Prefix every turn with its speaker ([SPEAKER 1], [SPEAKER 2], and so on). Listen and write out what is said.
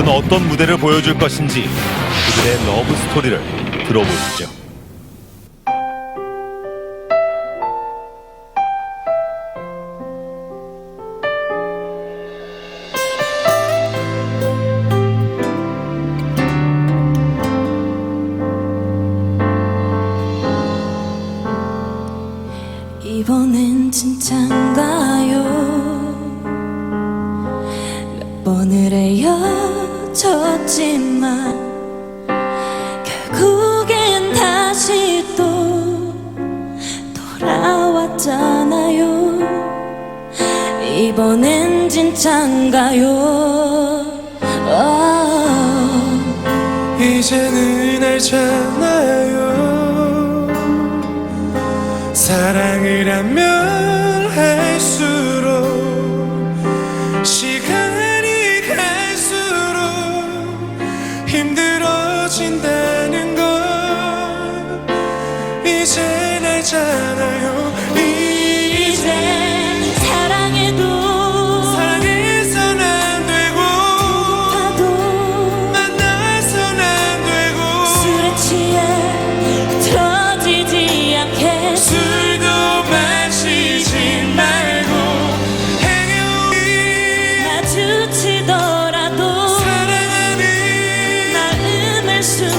[SPEAKER 1] 앞으로는 어떤 무대를 보여줄 것인지 그들의 러브 스토리를 들어보시죠.
[SPEAKER 2] 이번엔 진짠가요 몇 번을 헤어졌지만 결국엔 다시 또 돌아왔잖아요. 이번엔 진짠가요? 아.
[SPEAKER 3] 이제는 알잖아요. 사랑을 하면 할수 이젠 알잖아요.
[SPEAKER 2] 이젠 사랑해도
[SPEAKER 3] 사랑해선 안 되고
[SPEAKER 2] 봐도
[SPEAKER 3] 만나선 안 되고
[SPEAKER 2] 술에 취해 터지지 않게
[SPEAKER 3] 술도 마시지 말고 행여
[SPEAKER 2] 마주치더라도 사랑하는 나음을 수